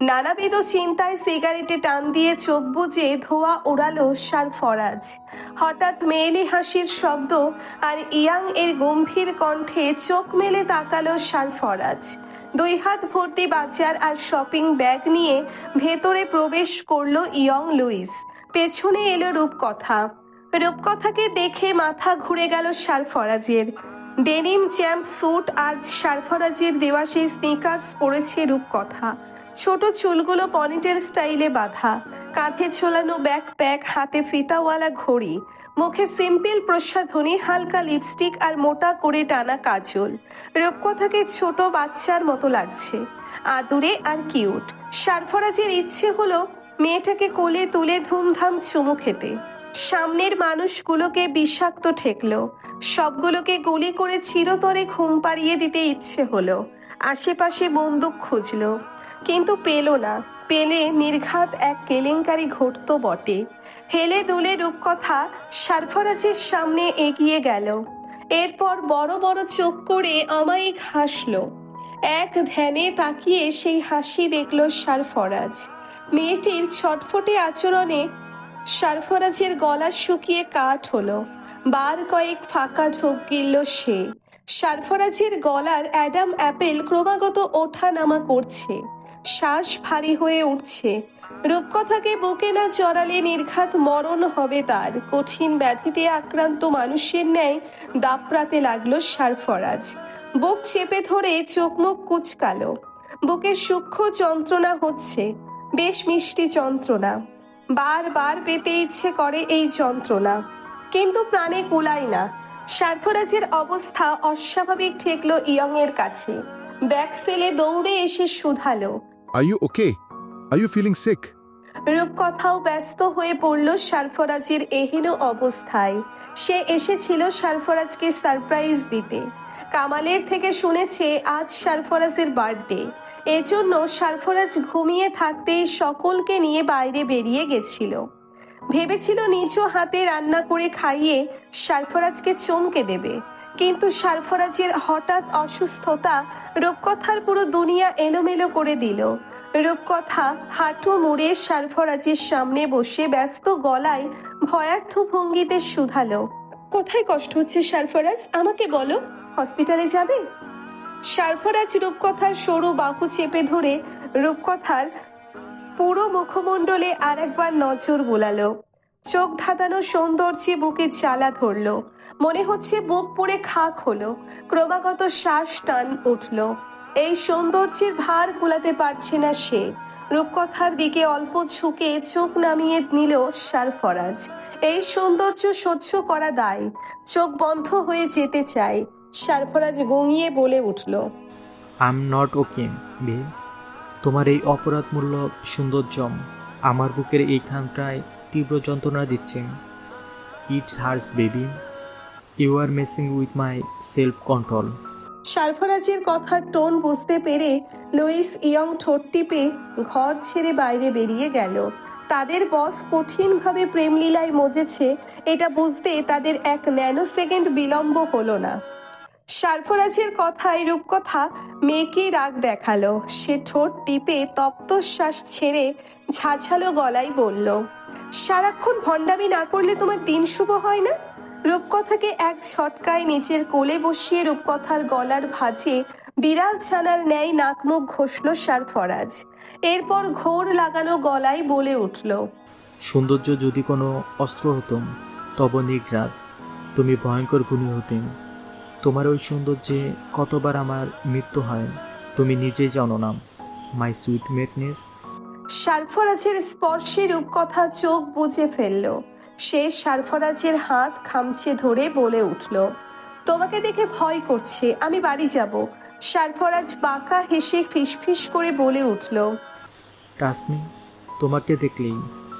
নানাবিধ চিন্তায় সিগারেটে টান দিয়ে চোখ বুজে ধোয়া ওড়ালো সারফরাজ হঠাৎ মেয়েলি হাসির শব্দ আর ইয়াং এর গম্ভীর কণ্ঠে চোখ মেলে তাকালো সারফরাজ দুই হাত ভর্তি বাজার আর শপিং ব্যাগ নিয়ে ভেতরে প্রবেশ করল ইয়ং লুইস। পেছনে এলো রূপকথা। রূপকথাকে দেখে মাথা ঘুরে গেল সারফরাজের ডেনিম চ্যাম্প স্যুট আর সারফরাজের দেওয়া সেই স্নিকার্স পরেছে রূপকথা। ছোট চুলগুলো পনিটের স্টাইলে বাঁধা, কাঁধে ঝোলানো ব্যাকপ্যাক হাতে ফিতাওয়ালা ঘড়ি, মুখে সিম্পল প্রসাধনী, হালকা লিপস্টিক আর মোটা করে টানা কাজল। রূপকথাকে ছোট বাচ্চার মতো লাগছে। আদুরে আর কিউট সারফরাজের ইচ্ছে হলো মেয়েটাকে কোলে তুলে ধুমধাম চুমু খেতে। সামনের মানুষগুলোকে বিষাক্ত ঠেকলো। সবগুলোকে গুলি করে চিরতরে ঘুম পাড়িয়ে দিতে ইচ্ছে হলো। আশেপাশে বন্দুক খুঁজলো। কিন্তু পেল না। পেলে নির্ঘাত এক কেলেঙ্কারি ঘটতো বটে। হেলে দুলে রূপকথা সারফরাজের সামনে এগিয়ে গেল। এরপর বড় বড় চোখ করে অমায়িক হাসলো এক ধ্যানে তাকিয়ে সেই হাসি দেখল সারফরাজ। মেয়েটির ছটফটে আচরণে সারফরাজের গলা শুকিয়ে কাঠ হলো। বার কয়েক ফাঁকা ঢোক গিলল সে। সারফরাজের গলার অ্যাডাম অ্যাপেল ক্রমাগত ওঠা নামা করছে। শ্বাস ভারী হয়ে উঠছে। রূপকথাকে বুকে না চড়ালে নির্ঘাত মরণ হবে তার। কঠিন ব্যাধিতে আক্রান্ত মানুষের ন্যায় দাপড়াতে লাগল সারফরাজ। বুক চেপে ধরে চোখ মুখ কুচকালো। বুকে সূক্ষ্ম যন্ত্রণা হচ্ছে। বেশ মিষ্টি যন্ত্রণা। বারবার পেতে ইচ্ছে করে এই যন্ত্রণা। কিন্তু প্রাণে কুলায় না। সারফরাজের অবস্থা অস্বাভাবিক ঠেকলো ইয়ং এর কাছে। ব্যাগ ফেলে দৌড়ে এসে শুধালো। Are you okay? Are you feeling sick? রূপকথাও ব্যস্ত হয়ে পড়ল সারফরাজের এহেন অবস্থায়। সে এসেছিল সারফরাজকে সারপ্রাইজ দিতে। কামালের থেকে শুনেছে, আজ সারফরাজের বার্থডে। এজন্য সারফরাজ ঘুমিয়ে থাকতেই সকলকে নিয়ে বাইরে বেরিয়ে গেছিল। ভেবেছিল নিজ হাতে রান্না করে খাইয়ে সারফরাজকে চমকে দেবে। কিন্তু সারফরাজের হঠাৎ অসুস্থতা রূপকথার পুরো দুনিয়া এলোমেলো করে দিল। রূপকথা হাঁটু মুড়ে সারফরাজের সামনে বসে ব্যস্ত গলায় ভয়ার্থ ভঙ্গিতে শুধালো। কোথায় কষ্ট হচ্ছে সারফরাজ আমাকে বলো, হসপিটালে যাবে? সারফরাজ রূপকথার সরু বাহু চেপে ধরে রূপকথার পুরো মুখমণ্ডলে আর একবার নজর বোলালো। চোখ ধাঁধানো সৌন্দর্যে বুকে জ্বালা ধরলো। মনে হচ্ছে বুক পুড়ে খাক হলো। ক্রমাগত শ্বাস টান উঠল। এই সৌন্দর্যের ভার কুলাতে পারছে না সে। রূপকথার দিকে অল্প ঝুঁকে চোখ নামিয়ে নিল সারফরাজ এই সৌন্দর্য সহ্য করা দায়। চোখ বন্ধ হয়ে যেতে চায়। সারফরাজ গঙিয়ে বলে উঠল আম নট ওকে বে তোমার এই অপরাধমূলক সৌন্দর্যম আমার বুকের এইখানটায় তীব্র যন্ত্রণা দিচ্ছে। It's hurts baby you are messing with my self control সারফরাজের কথার টোন বুঝতে পেরে লুইস ইয়ং ঠোঁট টিপে ঘর ছেড়ে বাইরে বেরিয়ে গেল। তাদের বস কঠিনভাবে প্রেমলীলায় মজেছে। এটা বুঝতে তাদের এক ন্যানো সেকেন্ড বিলম্ব হলো না। সারফরাজের কথায় রূপকথা মেয়েকে রাগ দেখাল। সে ঠোঁট টিপে তপ্তশ্বাস ছেড়ে ঝাঝালো গলায় বলল সারাক্ষণ ভণ্ডামি না করলে তোমার দিন শুভ হয় না? রূপকথাকে এক ছটকায় নিচের কোলে বসিয়ে রূপকথার গলার ভাঁজে বিড়াল ছানার ন্যায় নাকমুখ ঘষল সারফরাজ এরপর ঘোর লাগানো গলায় বলে উঠল, সৌন্দর্য যদি কোনো অস্ত্র হতো তব নিগ্রাত তুমি ভয়ঙ্কর গুণী হতেন তোমার ওই সৌন্দর্যে কতবার আমার মৃত্যু হয়, তুমি নিজেই জানো না মাই সুইট মেটনেস সারফরাজের স্পর্শে রূপকথা চোখ বুজে ফেলল। সে সারফরাজের হাত খামচে ধরে বলে উঠল, তোমাকে দেখে ভয় করছে, আমি বাড়ি যাব। সারফরাজ বাঁকা হেসে ফিসফিস করে বলে উঠল টাসমি তোমাকে দেখলেই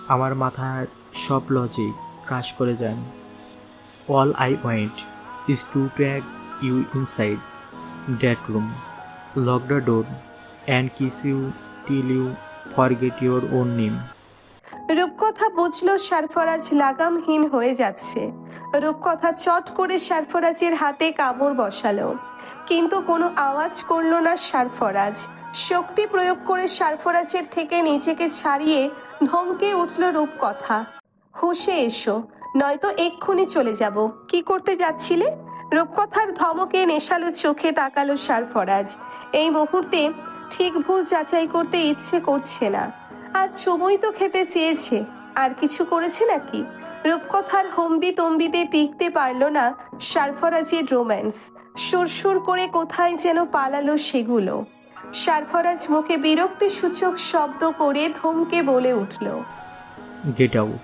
আমার মাথার সব লজিক ক্রাশ করে যান all I want is to drag you inside that room door and kiss you till you forget your own name. Rupkatha বুঝলো সারফরাজ লাগামহীন হয়ে যাচ্ছে। রূপকথা চট করে সারফরাজের হাতে কামড় বসালো। কিন্তু কোনো আওয়াজ করল না সারফরাজ। শক্তি প্রয়োগ করে সারফরাজের থেকে নিজেকে ছাড়িয়ে ধমকে উঠল রূপকথা। হুশে এসো, নয়তো এক্ষুনি চলে যাব। কি করতে যাচ্ছিলে? রূপকথার ধমকে নেশালো চোখে তাকালো সারফরাজ। এই মুহূর্তে ঠিক ভুল যাচাই করতে ইচ্ছে করছে না। আর চুমুই তো খেতে চেয়েছে। আর কিছু করেছে নাকি? রূপকথার হম্বি তম্বিতে টিকতে পারল না সারফরাজের রোম্যান্স। সুরসুর করে কোথায় যেন পালালো সেগুলো। সারফরাজ মুখে বিরক্তি সূচক শব্দ করে ধমকে বলে উঠল গেট আউট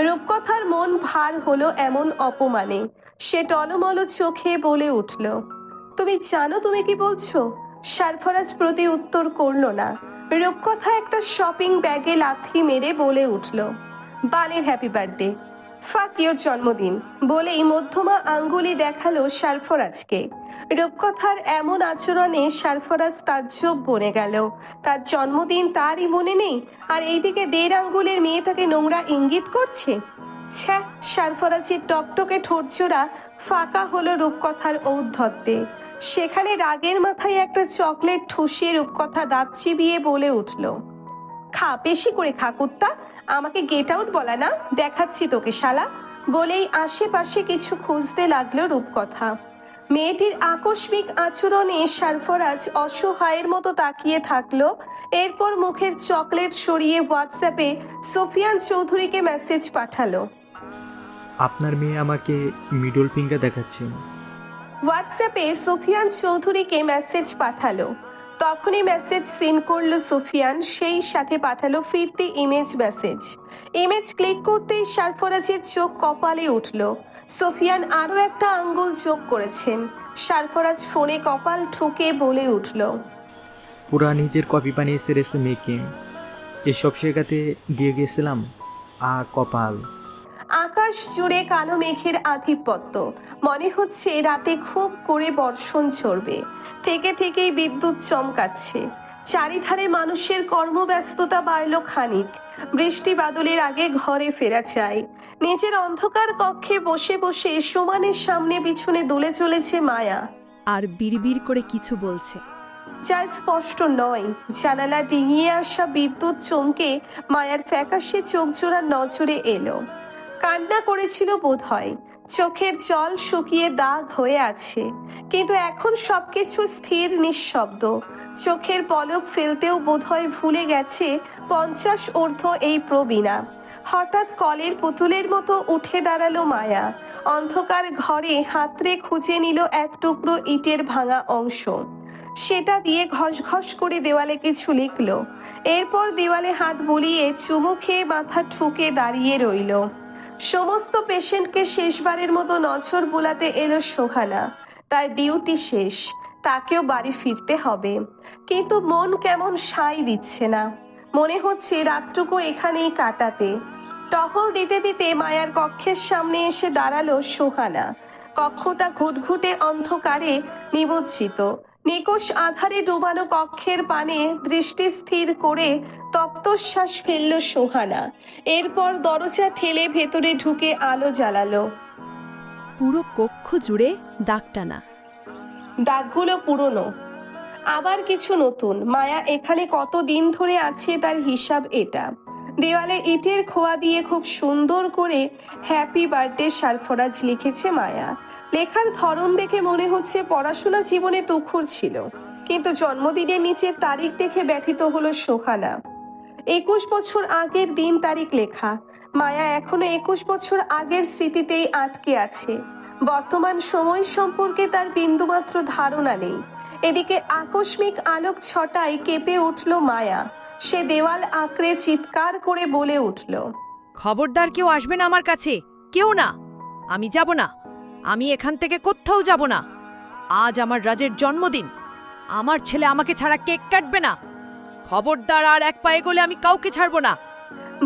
রূপকথার মন ভার হলো এমন অপমানে। সে টলমল চোখে বলে উঠল তুমি জানো তুমি কি বলছো? সারফরাজ প্রতি উত্তর করল না। রূপকথা একটা শপিং ব্যাগে লাথি মেরে বলে উঠল, বালের হ্যাপি বার্থডে ফাক ইয়োর জন্মদিন। বলেই মধ্যমা আঙ্গুলি দেখাল সারফরাজকে। রূপকথার এমন আচরণে সারফরাজ তাজ্জব বনে গেল। তার জন্মদিন তারই মনে নেই, আর এইদিকে দেড় আঙ্গুলের মেয়ে তাকে নোংরা ইঙ্গিত করছে? ছ্যা, সারফরাজের টকটকে ঠোঁটজোড়া ফাঁকা হলো রূপকথার ঔদ্ধত্যে। সেখানে রাগের মাথায় একটা চকলেট ঠুসিয়ে রূপকথা দাঁত চিবিয়ে বলে উঠল, খা, বেশি করে খা কুত্তা, আমাকে গেট আউট বলা না, দেখাচ্ছি তোকে শালা। বলেই আশেপাশে কিছু খুঁজতে লাগল রূপকথা। মেয়েটির আকস্মিক আচরণে সারফরাজ অসহায়ের মতো তাকিয়ে থাকল। এরপর মুখের চকলেট সরিয়ে হোয়াটসঅ্যাপে সোফিয়ান চৌধুরীকে মেসেজ পাঠালো। আপনার মেয়ে আমাকে মিডল ফিঙ্গার দেখাচ্ছে। হোয়াটসঅ্যাপে সুফিয়ান চৌধুরীকে মেসেজ পাঠালো। তখনই মেসেজ সিন করল সুফিয়ান, সেই সাথে পাঠালো ফিরতি ইমেজ মেসেজ ইমেজ ক্লিক করতেই সারফরাজের চোখ কপালে উঠল। সুফিয়ান আরও একটা আঙ্গুল যোগ করেছেন। সারফরাজ ফোনে কপাল ঠুকে বলে উঠল। পুরা নিজের কপি বানিয়ে সেরেছে মেয়েকে। এসব শেখাতে দিয়ে গেছিলাম, আ কপাল। আকাশ জুড়ে কালো মেঘের আধিপত্য। মনে হচ্ছে রাতে খুব করে বর্ষণ ঝরবে। থেকে থেকেই বিদ্যুৎ চমকাচ্ছে। চারিধারে মানুষের কর্মব্যস্ততা বাড়ল খানিক। বৃষ্টি বাদলের আগে ঘরে ফেরা চাই নিজের অন্ধকার কক্ষে বসে বসে সমানের সামনে পিছনে দোলে চলেছে মায়া। আর বিড়বিড় করে কিছু বলছে। যা স্পষ্ট নয়। জানালা ডিঙিয়ে আসা বিদ্যুৎ চমকে মায়ার ফ্যাকাশে চোখ জোড়া নজরে এলো। কান্না করেছিল বোধ হয় চোখের জল শুকিয়ে দাগ হয়ে আছে। কিন্তু এখন সবকিছু স্থির, নিঃশব্দ। চোখের পলক ফেলতেও বোধহয় ভুলে গেছে পঞ্চাশ ঊর্ধ্ব এই প্রবীণা। হঠাৎ কলের পুতুলের মতো উঠে দাঁড়াল মায়া। অন্ধকার ঘরে হাতড়ে খুঁজে নিল এক টুকরো ইটের ভাঙা অংশ। সেটা দিয়ে ঘস ঘস করে দেওয়ালে কিছু লিখল। এরপর দেওয়ালে হাত বুলিয়ে চুমু খেয়ে মাথা ঠুকে দাঁড়িয়ে রইল। সমস্ত পেশেন্টকে শেষবারের মতো নজর বোলাতে এলো সোহানা। তার ডিউটি শেষ, তাকেও বাড়ি ফিরতে হবে। কিন্তু মন কেমন সাই দিচ্ছে না। মনে হচ্ছে রাতটুকু এখানেই কাটাতে। টহল দিতে দিতে মায়ার কক্ষের সামনে এসে দাঁড়াল সোহানা। কক্ষটা ঘুটঘুটে অন্ধকারে নিমজ্জিত। নিকোষ আধারে ডোবানো কক্ষের পানে দৃষ্টি স্থির করে তপ্তশ্বাস ফেলল সোহানা। এরপর দরজা ঠেলে ভেতরে ঢুকে আলো জ্বালালো। পুরো কক্ষ জুড়ে দাগটানা। দাগগুলো পুরনো। আবার কিছু নতুন। মায়া এখানে কত দিন ধরে আছে তার হিসাব এটা। দেওয়ালে ইটের খোয়া দিয়ে খুব সুন্দর করে হ্যাপি বার্থডে সারফরাজ লিখেছে মায়া। লেখার ধরন দেখে মনে হচ্ছে পড়াশোনা জীবনে তুখুর ছিল। কিন্তু জন্মদিনের নিচের তারিখ দেখে ব্যথিত হলো সোহানা। একুশ বছর আগের দিন তারিখ লেখা। মায়া এখনও একুশ বছর আগের স্মৃতিতেই আটকে আছে। বর্তমান সময় সম্পর্কে তার বিন্দুমাত্র ধারণা নেই। এদিকে আকস্মিক আলোক ছটায় কেঁপে উঠল মায়া। সে দেওয়াল আঁকড়ে চিৎকার করে বলে উঠল খবরদার কেউ আসবে না আমার কাছে কেউ না। আমি যাব না। আমি এখান থেকে কোথাও যাব না। আজ আমার রাজের জন্মদিন। আমার ছেলে আমাকে ছাড়া কেক কাটবে না। খবরদার আর এক পায়ে গলে আমি কাউকে ছাড়বো না।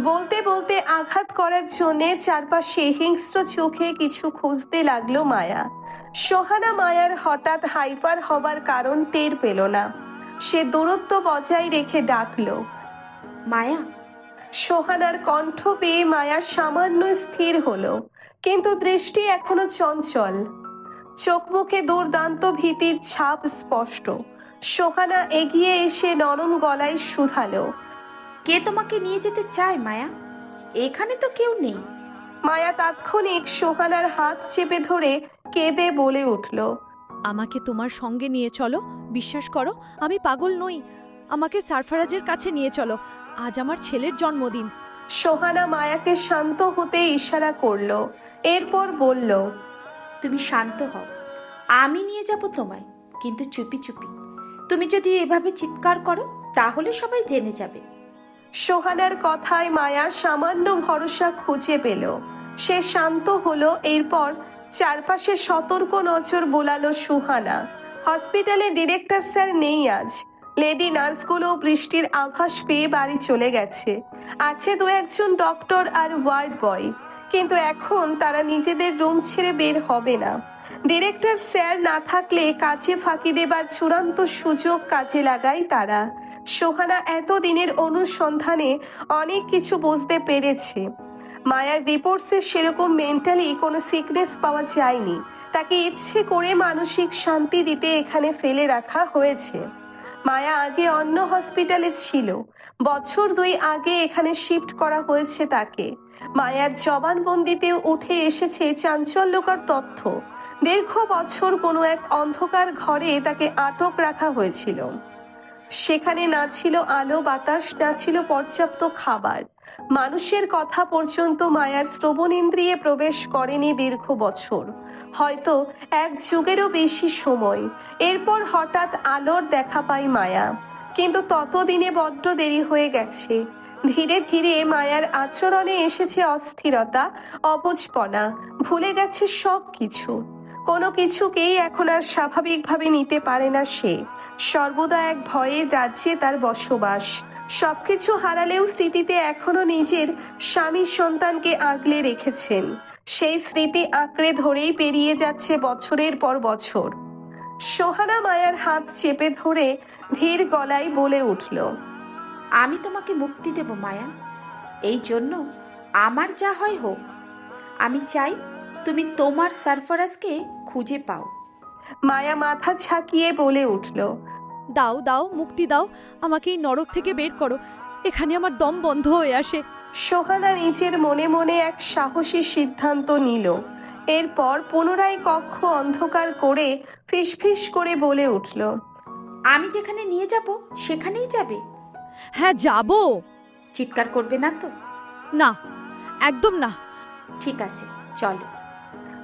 বলতে বলতে আঘাত করার জন্যে চারপাশে হিংস্র চোখে কিছু খুঁজতে লাগল মায়া। সোহানা মায়ার হঠাৎ হাইপার হবার কারণ টের পেল না। সে দূরত্ব বজায় রেখে ডাকল মায়া? সোহানার কণ্ঠ পেয়ে মায়া সামান্য স্থির হলো কিন্তু দৃষ্টি এখনও চঞ্চল। চোখ মুখে দুর্দান্ত ভীতির ছাপ স্পষ্ট। সোহানা এগিয়ে এসে নরম গলায় শুধালো কে তোমাকে নিয়ে যেতে চায় মায়া? এখানে তো কেউ নেই। মায়া তাৎক্ষণিক সোহানার হাত চেপে ধরে কেঁদে বলে উঠল আমাকে তোমার সঙ্গে নিয়ে চলো বিশ্বাস করো আমি পাগল নই। আমাকে সারফারাজের কাছে নিয়ে চলো। আজ আমার ছেলের জন্মদিন। সোহানা মায়াকে শান্ত হতে ইশারা করল। এরপর বলল তুমি শান্ত হও। আমি নিয়ে যাব তোমায় কিন্তু চুপি চুপি। তুমি যদি এভাবে চিৎকার করো তাহলে সবাই জেনে যাবে। সোহানার কথায় মায়া সামান্য ভরসা খুঁজে পেল। সে শান্ত হলো এরপর চারপাশে সতর্ক নজর বোলালো সুহানা। হসপিটালে ডিরেক্টর স্যার নেই আজ। লেডি নার্সগুলো বৃষ্টির আভাস পেয়ে বাড়ি চলে গেছে। আছে দু একজন ডক্টর আর ওয়ার্ড বয়। কিন্তু এখন তারা নিজেদের রুম ছেড়ে বের হবে না। ডিরেক্টর স্যার না থাকলে কাজে ফাঁকি দেবার চূড়ান্ত সুযোগ কাজে লাগায় তারা। সোহানা এতদিনের অনুসন্ধানে অনেক কিছু বুঝতে পেরেছে। মায়ার রিপোর্টসে সেরকম মেন্টালি কোনো সিকনেস পাওয়া যায়নি। তাকে ইচ্ছে করে মানসিক শান্তি দিতে এখানে ফেলে রাখা হয়েছে। মায়া আগে অন্য হসপিটালে ছিল। বছর দুই আগে এখানে শিফট করা হয়েছে তাকে। মায়ার জবানবন্দিতেও উঠে এসেছে চাঞ্চল্যকর তথ্য। দীর্ঘ বছর কোনো এক অন্ধকার ঘরে তাকে আটক রাখা হয়েছিল। সেখানে না ছিল আলো, বাতাস, না ছিল পর্যাপ্ত খাবার। মানুষের কথা পর্যন্ত মায়ার শ্রবণেন্দ্রিয়ে প্রবেশ করেনি দীর্ঘ বছর। হয়তো এক যুগেরও বেশি সময়। এরপর হঠাৎ আলোর দেখা পাই মায়া। কিন্তু ততদিনে বড্ড দেরি হয়ে গেছে। ধীরে ধীরে মায়ার আচরণে এসেছে অস্থিরতা, অবুঝপনা, ভুলে গেছে সব কিছু কোনো কিছুকেই এখন আর স্বাভাবিকভাবে নিতে পারে না সে। সর্বদা এক ভয়ের রাজ্যে তার বসবাস। সবকিছু হারালেও স্মৃতিতে এখনও নিজের স্বামী সন্তানকে আগলে রেখেছেন। সেই স্মৃতি আঁকড়ে ধরেই পেরিয়ে যাচ্ছে বছরের পর বছর। সোহানা মায়ার হাত চেপে ধরে ধীর গলায় বলে উঠল আমি তোমাকে মুক্তি দেব মায়া। এই জন্য আমার যা হয় হোক। আমি চাই তুমি তোমার সারফারাজকে খুঁজে পাও। মায়া মাথা ঝাঁকিয়ে বলে উঠল দাও দাও মুক্তি দাও। আমাকে এই নরক থেকে বের করো। এখানে আমার দম বন্ধ হয়ে আসে। সোহানা নিজের মনে মনে এক সাহসী সিদ্ধান্ত নিল। এরপর পুনরায় কক্ষ অন্ধকার করে ফিসফিস করে বলে উঠল আমি যেখানে নিয়ে যাব সেখানেই যাবে? হ্যাঁ যাব। চিৎকার করবে না তো? না একদম না। ঠিক আছে চলো।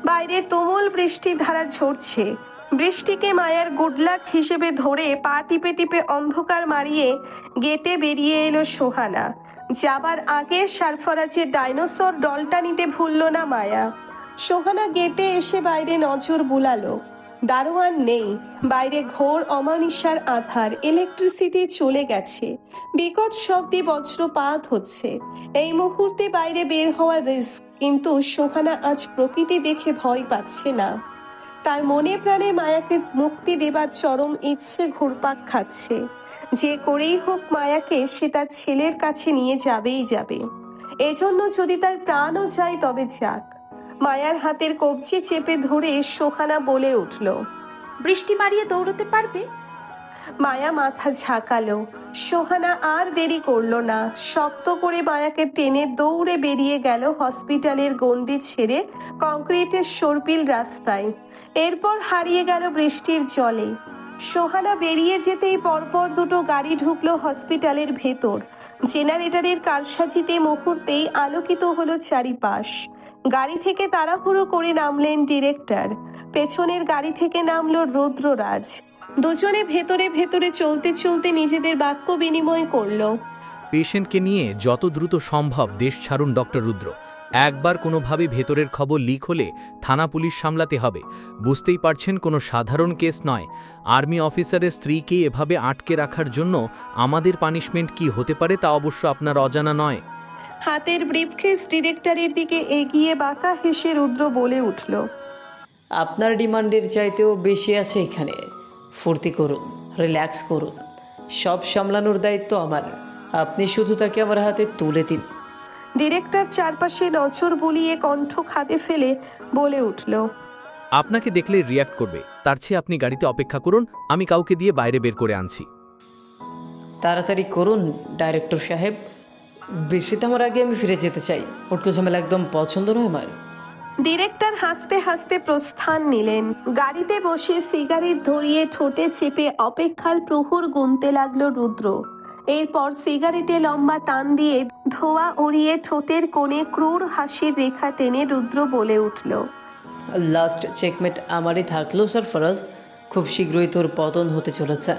বাইরে তুমুল বৃষ্টির ধারা ঝরছে। বৃষ্টিকে মায়ার গুডলাক হিসেবে ধরে পা টিপে টিপে অন্ধকার মারিয়ে গেটে বেরিয়ে এলো সোহানা। যাবার আগে সারফরাজের ডাইনোসর ডলটা নিতে ভুলল না মায়া। সোহানা গেটে এসে বাইরে নজর বুলালো। দারোয়ান নেই। বাইরে ঘোর অমানিসার আধার ইলেকট্রিসিটি চলে গেছে। বিকট শব্দে বজ্রপাত হচ্ছে। এই মুহূর্তে বাইরে বের হওয়ার রিস্ক কিন্তু সোহানা আজ প্রকৃতি দেখে ভয় পাচ্ছে না। তার মনে প্রাণে মায়াকে মুক্তি দেবার চরম ইচ্ছে ঘুরপাক খাচ্ছে। যে করেই হোক মায়াকে সে তার ছেলের কাছে নিয়ে যাবেই যাবে। এজন্য যদি তার প্রাণও যায় তবে যাক। মায়ার হাতের কবজি চেপে ধরে সোহানা বলে উঠল বৃষ্টি মারিয়ে দৌড়তে পারবে? মায়া মাথা ঝাঁকালো। সোহানা আর দেরি করল না। শক্ত করে মায়াকে টেনে দৌড়ে বেরিয়ে গেল হসপিটালের গণ্ডি ছেড়ে কংক্রিটের সর্পিল রাস্তায়। এরপর হারিয়ে গেল বৃষ্টির জলে। সোহানা বেরিয়ে যেতেই পরপর দুটো গাড়ি ঢুকলো হসপিটালের ভেতর। জেনারেটরের কারসাজিতে মুহূর্তেই আলোকিত হলো চারিপাশ। গাড়ি থেকে তাড়াহুড়ো করে নামলেন ডিরেক্টর। পেছনের গাড়ি থেকে নামলো রুদ্ররাজ। দুজনে ভেতরে ভেতরে চলতে চলতে নিজেদের বাক্য বিনিময় করল। পেশেন্টকে নিয়ে যত দ্রুত সম্ভব দেশ ছাড়ুন ডক্টর রুদ্র। একবার কোনোভাবে ভেতরের খবর লিক হলে থানা পুলিশ সামলাতে হবে। বুঝতেই পারছেন কোনো সাধারণ কেস নয়। আর্মি অফিসারের স্ত্রীকে এভাবে আটকে রাখার জন্য আমাদের পানিশমেন্ট কি হতে পারে তা অবশ্য আপনার অজানা নয়। হাতের ব্রিফকেস ডিরেক্টরের দিকে এগিয়ে বাঁকা হেসে রুদ্র বলে উঠল আপনার ডিমান্ডের চাইতেও বেশি আছে এখানে। ফুর্তি করুন রিল্যাক্স করুন। সব সামলানোর দায়িত্ব আমার। আপনি শুধু তাকে আমার হাতে তুলে দিন। ডিরেক্টর চারপাশে নজর বুলিয়ে কণ্ঠ খাদে ফেলে বলে উঠল আপনাকে দেখলে রিয়াক্ট করবে। তার চেয়ে আপনি গাড়িতে অপেক্ষা করুন আমি কাউকে দিয়ে বাইরে বের করে আনছি। তাড়াতাড়ি করুন ডাইরেক্টর সাহেব। বেশি আমার আগে আমি ফিরে যেতে চাই। ওটকো ঝামেলা একদম পছন্দ নয় আমার। ডিরেক্টর হাসতে হাসতে প্রস্থান নিলেন। গাড়িতে বসে সিগারেট ধরিয়ে ঠোঁটে চেপে অপেক্ষার প্রহর গুনতে লাগল রুদ্র। এরপর সিগারেটে লম্বা টান দিয়ে ধোয়া উড়িয়ে ঠোঁটের কোণে ক্রূর হাসির রেখা টেনে রুদ্র বলে উঠল। লাস্ট চেকমেট আমারই থাকল স্যার ফরাজ। খুব শীঘ্রই তোর পতন হতে চলেছে।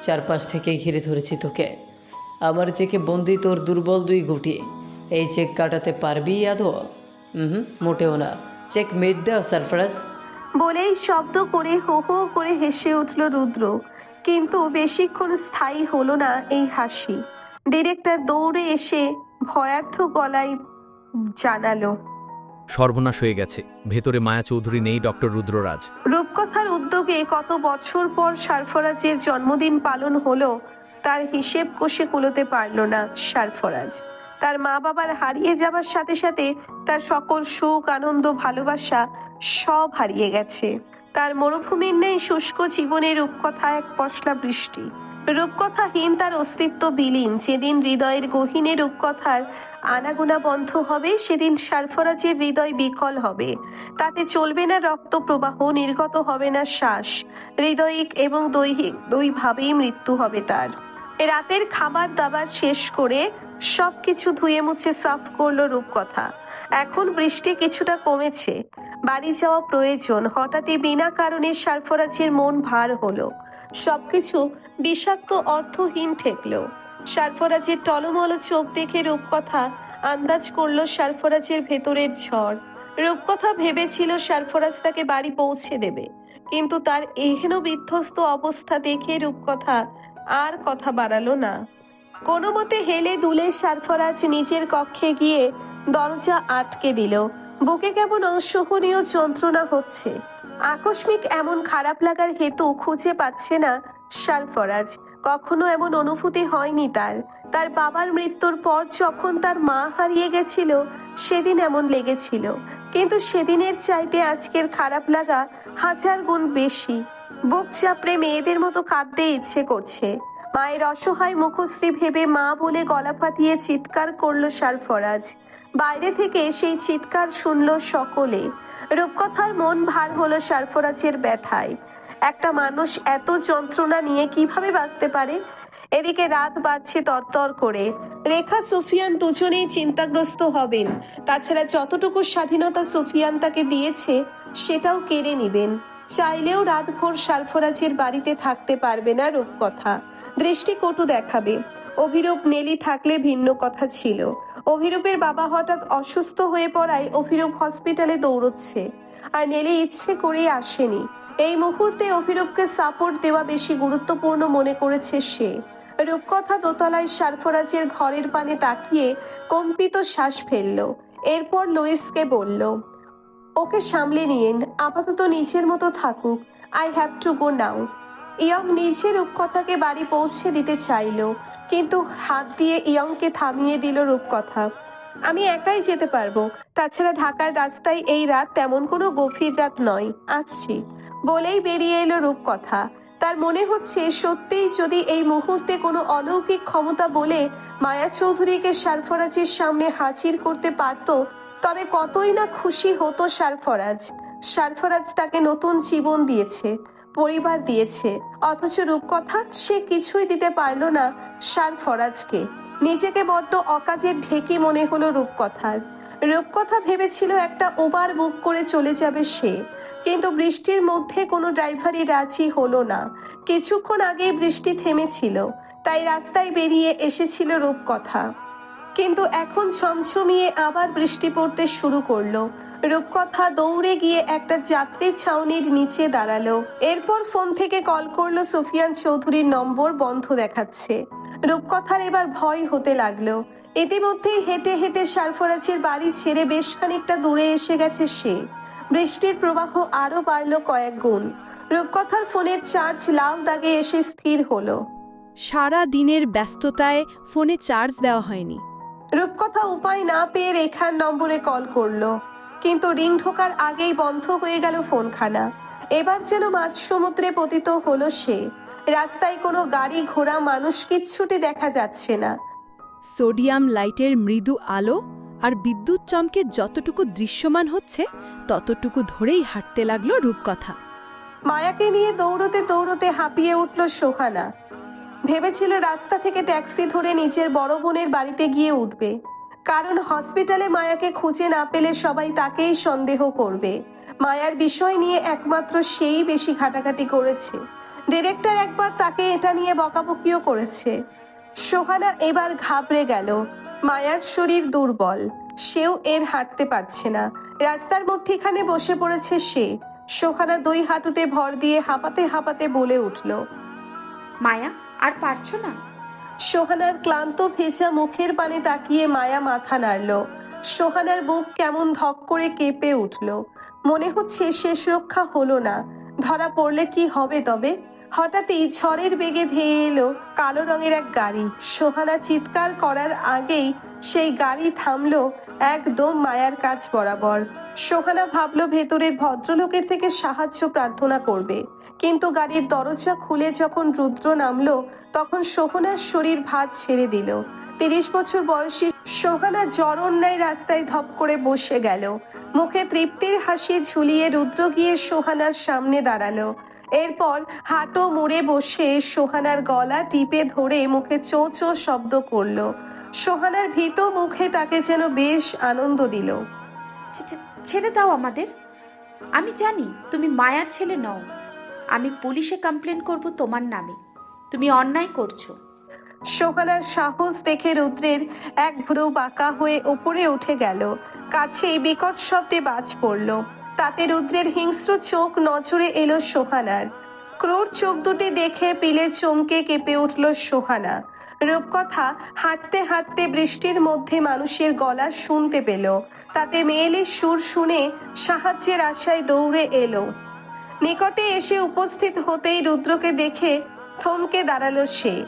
চারপাশ থেকে ঘিরে ধরেছি তোকে। আমার চেকে বন্দি তোর দুর্বল দুই গুটি। এই চেক কাটাতে পারবি আদৌ? হুম মোটেও না। চেক মেট দাও স্যার ফরাজ। বলেই শব্দ করে হো হো করে হেসে উঠল রুদ্র। কিন্তু বেশিক্ষণ স্থায়ী হলো না এই হাসি। ডিরেক্টর দৌড়ে এসে ভয়ার্থ গলায় জানালো সর্বনাশ হয়ে গেছে। ভেতরে মায়া চৌধুরী নেই ডক্টর রুদ্ররাজ। রূপকথার উদ্যোগে কত বছর পর সারফরাজের জন্মদিন পালন হলো তার হিসেব কষে কুলোতে পারল না সারফরাজ। তার মা বাবার হারিয়ে যাবার সাথে সাথে তার সকল সুখ আনন্দ ভালোবাসা সব হারিয়ে গেছে। তার মরুভূমির নেই শুষ্ক জীবনে রূপকথা এক পশলা বৃষ্টি। রূপকথাহীন তার অস্তিত্ব বিলীন। যেদিন হৃদয়ের গহীনে রূপকথার আনাগোনা বন্ধ হবে, সেদিন সারফরাজের হৃদয় বিকল হবে। তাতে চলবে না রক্ত প্রবাহ নির্গত হবে না শ্বাস। হৃদয়িক এবং দৈহিক দুইভাবেই মৃত্যু হবে তার। রাতের খাবার দাবার শেষ করে সব কিছু ধুয়ে মুছে সাফ করল রূপকথা। এখন বৃষ্টি কিছুটা কমেছে। বাড়ি যাওয়া প্রয়োজন। হঠাৎই বিনা কারণে সারফরাজের মন ভার হলো। সবকিছু বিষাক্ত অর্থহীন ঠেকলো। সারফরাজের টলমল চোখ দেখে রূপকথা আন্দাজ করল সারফরাজের ভেতরের ঝড়। রূপকথা ভেবেছিল সারফরাজ তাকে বাড়ি পৌঁছে দেবে। কিন্তু তার এহেন বিধ্বস্ত অবস্থা দেখে রূপকথা আর কথা বাড়ালো না। কোনো মতে হেলে দুলে সারফরাজ নিজের কক্ষে গিয়ে দরজা আটকে দিল। বুকে কেমন অসহনীয় যন্ত্রণা হচ্ছে। আকস্মিক এমন খারাপ লাগার হেতু খুঁজে পাচ্ছে না সারফরাজ কখনো এমন অনুভূতি হয়নি তার। তার বাবার মৃত্যুর পর যখন তার মা হারিয়ে গেছিল, সেদিন এমন লেগেছিল। কিন্তু সেদিনের চাইতে আজকের খারাপ লাগা হাজার গুণ বেশি। বুক চাপড়ে মেয়েদের মতো কাঁদতে ইচ্ছে করছে। মায়ের অসহায় মুখশ্রী ভেবে মা বলে গলা ফাটিয়ে চিৎকার করল সারফরাজ বাইরে থেকে সেই চিৎকার শুনল সকলে। রূপকথার মন ভার হলো সারফরাজের ব্যথায়। একটা মানুষ এত যন্ত্রণা নিয়ে কীভাবে বাঁচতে পারে? এদিকে রাত বাড়ছে তরতর করে। রেখা, সুফিয়ান দুজনেই চিন্তাগ্রস্ত হবেন। তাছাড়া যতটুকু স্বাধীনতা সুফিয়ান তাকে দিয়েছে, সেটাও কেড়ে নেবেন। চাইলেও রাতভর সারফরাজের বাড়িতে থাকতে পারবে না রূপকথা। দৃষ্টিকটু দেখাবে। অভিরূপ নেলি থাকলে ভিন্ন কথা ছিল। অভিরূপের বাবা হঠাৎ অসুস্থ হয়ে পড়ায় অভিরূপ হসপিটালে দৌড়চ্ছে। আর নেলি ইচ্ছে করেই আসেনি। এই মুহূর্তে অভিরূপকে সাপোর্ট দেওয়া বেশি গুরুত্বপূর্ণ মনে করেছে সে। রূপকথা দোতলায় সারফরাজের ঘরের পানে তাকিয়ে কম্পিত শ্বাস ফেলল। এরপর লুইসকে বলল, ওকে সামলে নিয়েন। আপাতত নিজের মতো থাকুক। I have to go now. Young নিজে রূপকথাকে বাড়ি পৌঁছে দিতে চাইলো, কিন্তু হাত দিয়ে ইয়ংকে থামিয়ে দিল রূপকথা। আমি একাই যেতে পারব, তাছাড়া ঢাকার রাস্তায় এই রাত তেমন কোনো গভীর রাত নয়, আসছি। বলেই বেরিয়ে এলো রূপকথা। তার মনে হচ্ছে সত্যিই যদি এই মুহূর্তে কোনো অলৌকিক ক্ষমতা বলে মায়া চৌধুরীকে সারফরাজের সামনে হাজির করতে পারত, তবে কতই না খুশি হতো সারফরাজ। সারফরাজ তাকে নতুন জীবন দিয়েছে। পরিবার দিয়েছে। অথচ রূপকথা সে কিছুই দিতে পারল না সার ফরাজকে। নিজেকে বড্ড অকাজের ঢেকি মনে হলো রূপকথার। রূপকথা ভেবেছিল একটা ওবার বুক করে চলে যাবে সে। কিন্তু বৃষ্টির মধ্যে কোনো ড্রাইভারই রাজি হলো না। কিছুক্ষণ আগে বৃষ্টি থেমেছিল, তাই রাস্তায় বেরিয়ে এসেছিল রূপকথা। কিন্তু এখন ছমছমিয়ে আবার বৃষ্টি পড়তে শুরু করল। রূপকথা দৌড়ে গিয়ে একটা যাত্রী ছাউনির নিচে দাঁড়াল। এরপর ফোন থেকে কল করল সুফিয়ান চৌধুরীর নম্বর বন্ধ দেখাচ্ছে। রূপকথার এবার ভয় হতে লাগল। ইতিমধ্যেই হেঁটে হেঁটে সারফরাজের বাড়ি ছেড়ে বেশ খানিকটা দূরে এসে গেছে সে। বৃষ্টির প্রবাহ আরও বাড়লো কয়েক গুণ। রূপকথার ফোনের চার্জ লাল দাগে এসে স্থির হলো। সারা দিনের ব্যস্ততায় ফোনে চার্জ দেওয়া হয়নি। রূপকথা উপায় না পেয়ে রেখার নম্বরে কল করল। কিন্তু রিং ঢোকার আগেই বন্ধ হয়ে গেল ফোনখানা। এবার যেন মাঝ সমুদ্রে পতিত হলো সে। রাস্তায় কোনো গাড়ি ঘোড়া মানুষ কিচ্ছুটি দেখা যাচ্ছে না। সোডিয়াম লাইটের মৃদু আলো আর বিদ্যুৎ চমকে যতটুকু দৃশ্যমান হচ্ছে ততটুকু ধরেই হাঁটতে লাগল রূপকথা। মায়াকে নিয়ে দৌড়তে দৌড়তে হাঁপিয়ে উঠল সোহানা। ভেবেছিল রাস্তা থেকে ট্যাক্সি ধরে নিজের বড় বোনের বাড়িতে গিয়ে উঠবে। কারণ হসপিটালে মায়াকে খুঁজে না পেলে সবাই তাকেই সন্দেহ করবে। মায়ার বিষয় নিয়ে একমাত্র সেই বেশি ঘাটাঘাটি করেছে। ডিরেক্টর একবার তাকে এটা নিয়ে বকাবকিও করেছে। সোহানা এবার ঘাবড়ে গেল। মায়ার শরীর দুর্বল। সেও এর হাঁটতে পারছে না। রাস্তার মধ্যেখানে বসে পড়েছে সে। সোহানা দুই হাঁটুতে ভর দিয়ে হাঁপাতে হাঁপাতে বলে উঠল, মায়া আর পারছ না? সোহানার ক্লান্ত ভেজা মুখের পানে তাকিয়ে মায়া মাথা নাড়ল। সোহানার বুক কেমন ধক করে কেঁপে উঠল। মনে হচ্ছে শেষ রক্ষা হলো না। ধরা পড়লে কি হবে তবে? হঠাৎই ঝড়ের বেগে ধেয়ে এলো কালো রঙের এক গাড়ি। সোহানা চিৎকার করার আগেই সেই গাড়ি থামলো একদম মায়ার কাজ বরাবর। সোহানা ভাবলো ভেতরের ভদ্রলোকের থেকে সাহায্য প্রার্থনা করবে। কিন্তু গাড়ির দরজা খুলে যখন রুদ্র নামলো, তখন সোহনার শরীর ভাত ছেড়ে দিল। তিরিশ বছর বয়সী সোহানা জ্বর অন্যায় রাস্তায় ধপ করে বসে গেল। মুখে তৃপ্তির হাসি ঝুলিয়ে রুদ্র গিয়ে সোহানার সামনে দাঁড়াল। এরপর হাঁটো মুড়ে বসে সোহানার গলা টিপে ধরে মুখে চো চো শব্দ করল। সোহানার ভীত মুখে তাকে যেন বেশ আনন্দ দিল। ছেড়ে দাও আমাদের। আমি জানি তুমি মায়ার ছেলে নও। আমি পুলিশে কমপ্লেন করব তোমার নামে। তুমি অন্যায় করছ। সোহানার সাহস দেখে রুদ্রের এক ভ্রু বাঁকা হয়ে উপরে উঠে গেল। কাছেই বিকট শব্দে বাজ পড়ল। তাতে রুদ্রের হিংস্র চোখ নজরে এলো সোহানার ক্রোর চোখ দুটি দেখে পিলে চমকে কেঁপে উঠল সোহানা রূপকথা হাঁটতে হাঁটতে বৃষ্টির মধ্যে মানুষের গলা শুনতে পেল। তাতে মেয়েলির সুর শুনে সাহায্যের আশায় দৌড়ে এলো। নিকটে এসে উপস্থিত হতেই রুদ্রকে দেখে থমকে দাঁড়াল সে।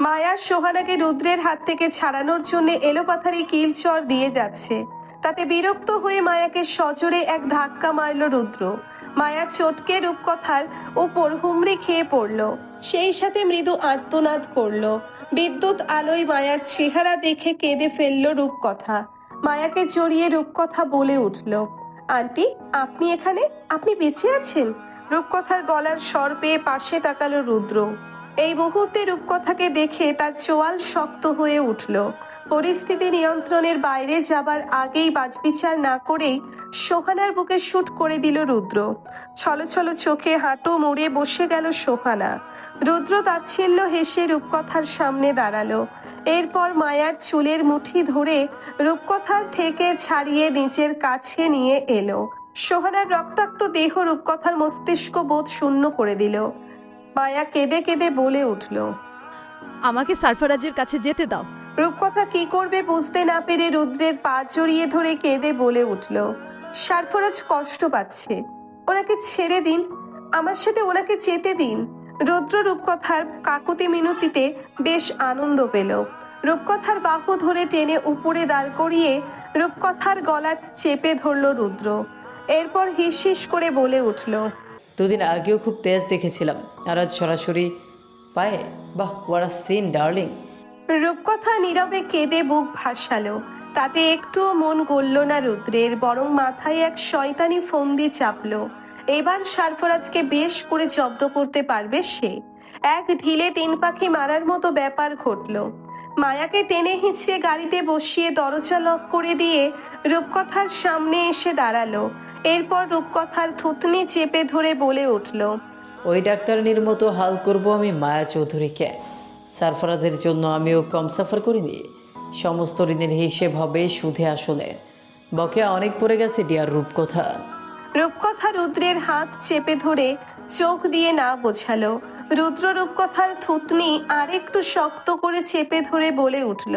মায়া সোহানাকে রুদ্রের হাত থেকে ছাড়ানোর জন্য এলোপাথারি কিলচর দিয়ে যাচ্ছে। তাতে বিরক্ত হয়ে মায়াকে সজোরে এক ধাক্কা মারল রুদ্র। মায়া চটকে রূপকথার উপর হুমড়ি খেয়ে পড়ল। সেই সাথে মৃদু আর্তনাদ করল। বিদ্যুৎ আলোয় মায়ার চেহারা দেখে কেঁদে ফেলল রূপকথা। মায়াকে জড়িয়ে রূপকথা বলে উঠল। আন্টি, আপনি এখানে? আপনি বেঁচে আছেন? রূপকথার গলার স্বর পেয়ে পাশে তাকালো রুদ্র। এই মুহূর্তে রূপকথাকে দেখে তার চোয়াল শক্ত হয়ে উঠল। পরিস্থিতি নিয়ন্ত্রণের বাইরে যাবার আগেই বাজবিচার না করেই সোহানার বুকে শুট করে দিল রুদ্র। ছলো ছলো চোখে হাঁটু মুড়ে বসে গেল সোহানা। রুদ্র তাচ্ছিল্য হেসে রূপকথার সামনে দাঁড়াল। এরপর মায়ার চুলের মুঠি ধরে রূপকথার থেকে ছাড়িয়ে নিচের কাছে নিয়ে এলো। সোহানার রক্তাক্ত দেহ রূপকথার মস্তিষ্ক বোধ শূন্য করে দিল। মায়া কেঁদে কেঁদে বলে উঠল আমাকে সারফারাজের কাছে যেতে দাও। রূপকথা কি করবে বুঝতে না পেরে রুদ্রের পা জড়িয়ে ধরে কেঁদে বলে উঠল সারফরাজ কষ্ট পাচ্ছে ওনাকে ছেড়ে দিন আমার সাথে ওনাকে যেতে দিন। রুদ্র রূপকথার কাকুতি মিনতিতে বেশ আনন্দ পেল। রূপকথার বাহু ধরে টেনে উপরে দাঁড় করিয়ে রূপকথার গলা চেপে ধরল রুদ্র। এরপর হিস হিস করে বলে উঠল দুদিন আগেও খুব তেজ দেখেছিলাম আর আজ সরাসরি পায়ে বাহ ওয়ারা সিন ডার্লিং রূপকথা নীরবে কেঁদে বুক ভাসালো। তাতে একটুও মন গলল না রুদ্রের বরং মাথায় এক শয়তানি ফন্দি চাপলো। এবার সারফরাজকে বেশ করে জব্দ করতে পারবে সে। এক ঢিলে তিন পাখি মারার মতো ব্যাপার ঘটলো। মায়াকে টেনে হিঁচড়ে গাড়িতে বসিয়ে দরজা লক করে দিয়ে রূপকথার সামনে এসে দাঁড়াল। এরপর রূপকথার থুতনি চেপে ধরে বলে উঠল, ওই ডাক্তারনির মতো হাল করব আমি মায়া চৌধুরীকে। সারফরাজের জন্য আমিও কম সাফার করিনি। সমস্ত ঋণের হিসেব হবে সুদে আসলে। বকেয়া অনেক পড়ে গেছে, ডিয়ার রূপকথা। রূপকথা রুদ্রের হাত চেপে ধরে চোখ দিয়ে না বোঝালো। রুদ্র রূপকথার থুতনি আর একটু শক্ত করে চেপে ধরে বলে উঠল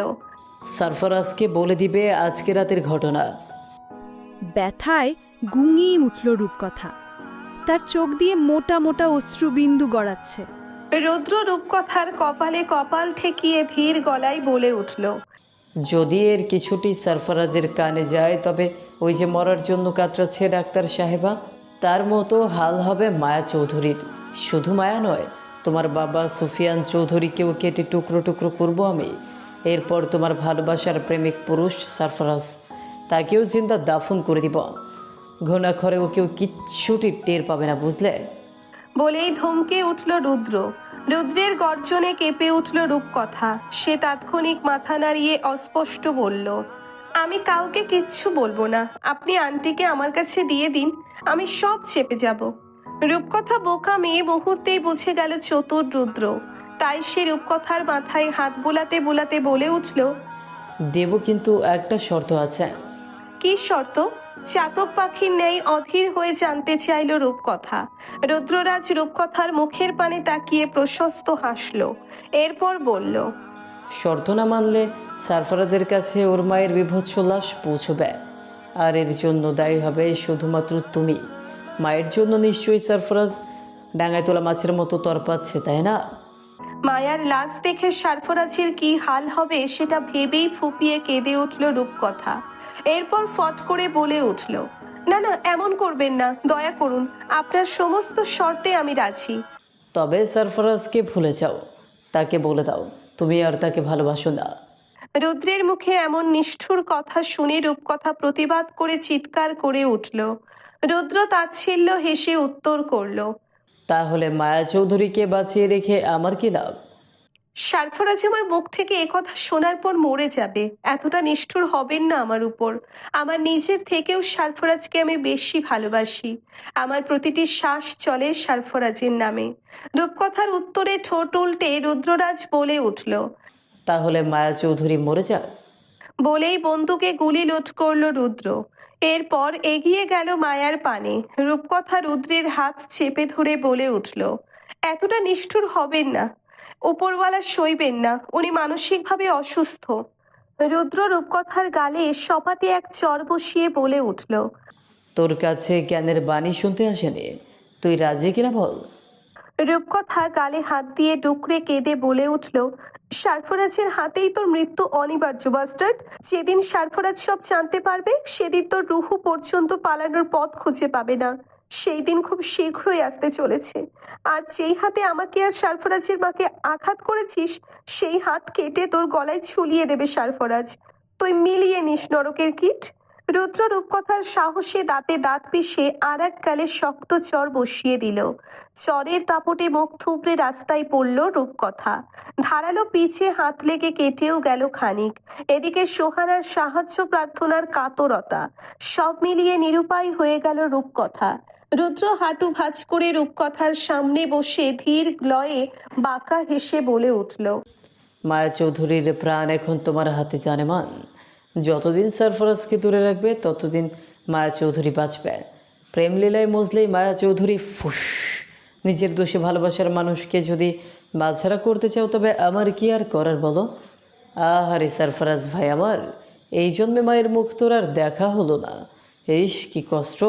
সারফরাজকে বলে দিবে আজকে রাতের ঘটনা। ব্যথায় গুঙিয়ে উঠল রূপকথা। তার চোখ দিয়ে মোটা মোটা অশ্রুবিন্দু গড়াচ্ছে। রুদ্র রূপকথার কপালে কপাল ঠেকিয়ে ধীর গলায় বলে উঠল যদি এর কিছুটি সারফরাজের কানে যায়, তবে ওই যে মরার জন্য কাতরাচ্ছে ডাক্তার সাহেবা, তার মতো হাল হবে মায়া চৌধুরীর। শুধু মায়া নয়, তোমার বাবা সুফিয়ান চৌধুরীকেও কেটে টুকরো টুকরো করব আমি। এরপর তোমার ভালোবাসার প্রেমিক পুরুষ সারফরাজ, তাকেও চিন্তা দাফন করে দিব। ঘনাক্ষরেও কেউ কিচ্ছুটি টের পাবে না, বুঝলে? বলেই ধমকে উঠল রুদ্র। রুদ্রের গর্জনে কেঁপে উঠল রূপকথা। সে তাৎক্ষণিক মাথা নাড়িয়ে অস্পষ্ট বলল আমি কাউকে কিচ্ছু বলব না। আপনি আন্টিকে আমার কাছে দিয়ে দিন আমি সব চেপে যাব। রূপকথা বোকা মেয়ে মুহূর্তেই বুঝে গেল চতুর রুদ্র। তাই সে রূপকথার মাথায় হাত বোলাতে বোলাতে বলে উঠল দেব কিন্তু একটা শর্ত আছে। কি শর্ত? চাতক পাখির ন্যায় অধীর হয়ে জানতে চাইল রূপকথা। রুদ্ররাজ রূপকথার মুখের পানে তাকিয়ে প্রশস্ত হাসল। এরপর বলল শর্ত না মানলে সারফরাজের কাছে ওর মায়ের বিভৎস লাশ পৌঁছবে। আর এর জন্য দায়ী হবে শুধুমাত্র তুমি। মায়ের জন্য নিশ্চয়ই সারফরাজ ডাঙায় তোলা মাছের মতো তরপাচ্ছে তাই না? মায়ার লাশ দেখে সারফরাজের কি হাল হবে সেটা ভেবেই ফুপিয়ে কেঁদে উঠল রূপকথা। এরপর ফট করে বলে উঠল না না এমন করবেন না দয়া করুন আপনার সমস্ত শর্তে আমি রাজি। তবে সারফরাজকে ভুলে যাও তাকে বলে দাও তুমি আর তাকে ভালোবাসো না। রুদ্রের মুখে এমন নিষ্ঠুর কথা শুনে রূপকথা প্রতিবাদ করে চিৎকার করে উঠল। রুদ্র তাচ্ছিল্য হেসে উত্তর করল তাহলে মায়া চৌধুরীকে বাঁচিয়ে রেখে আমার কি লাভ? সারফরাজ আমার মুখ থেকে একথা শোনার পর মরে যাবে। এতটা নিষ্ঠুর হবেন না আমার উপর। আমার নিজের থেকেও সারফরাজকে আমি বেশি ভালোবাসি। আমার প্রতিটি শ্বাস চলে সারফরাজের নামে। রূপকথার উত্তরে ঠোঁট উল্টে রুদ্ররাজ বলে উঠল তাহলে মায়া চৌধুরী মরে যাক বলেই বন্দুকে গুলি লোট করল রুদ্র। এরপর এগিয়ে গেল মায়ার পানে। রূপকথা রুদ্রের হাত চেপে ধরে বলে উঠল এতটা নিষ্ঠুর হবেন না। উপরওয়ালা সইবেন না উনি মানসিকভাবে অসুস্থ। রুদ্র রূপকথার গালে সপাতে এক চর বসিয়ে বলে উঠল তোর কাছে জ্ঞানের বাণী শুনতে আসেনি তুই রাজি কিনা বল? রূপকথা গালে হাত দিয়ে ডুকরে কেঁদে বলে উঠল সারফরাজের হাতেই তোর মৃত্যু অনিবার্য বাস্টার্ড। যেদিন সারফরাজ সব জানতে পারবে সেদিন তোর রুহু পর্যন্ত পালানোর পথ খুঁজে পাবে না। সেই দিন খুব শীঘ্রই আসতে চলেছে। আর যেই হাতে আমাকে আর সারফরাজের মাকে আঘাত করেছিস, সেই হাত কেটে তোর গলায় ঝুলিয়ে দেবে সারফরাজ। তুই মিলিয়ে নিস নরকের কিট। রুদ্র রূপকথার সাহসে দাঁতে দাঁত পিষে আর এক গালে শক্ত চর বসিয়ে দিল। চরের দাপটে মুখ থুবড়ে রাস্তায় পড়ল রূপকথা। ধারালো পিছে হাত লেগে কেটেও গেল খানিক। এদিকে সোহানার সাহায্য প্রার্থনার কাতরতা। সব মিলিয়ে নিরুপায় হয়ে গেল রূপকথা। রুদ্র হাঁটু ভাঁজ করে রূপকথার সামনে বসে ধীর লয়ে বাঁকা হেসে বলে উঠল, মায়া চৌধুরীর প্রাণ এখন তোমার হাতে জানেমান যতদিন সারফরাজকে দূরে রাখবে, ততদিন মায়া চৌধুরী বাঁচবে। প্রেম লীলায় মজলেই মায়া চৌধুরী ফুস। নিজের দোষে ভালোবাসার মানুষকে যদি বাছাড়া করতে চাও, তবে আমার কি আর করার বলো? আহারে সারফরাজ ভাই আমার, এই জন্মে মায়ের মুখ তোর আর দেখা হলো না। ইস, কি কষ্ট।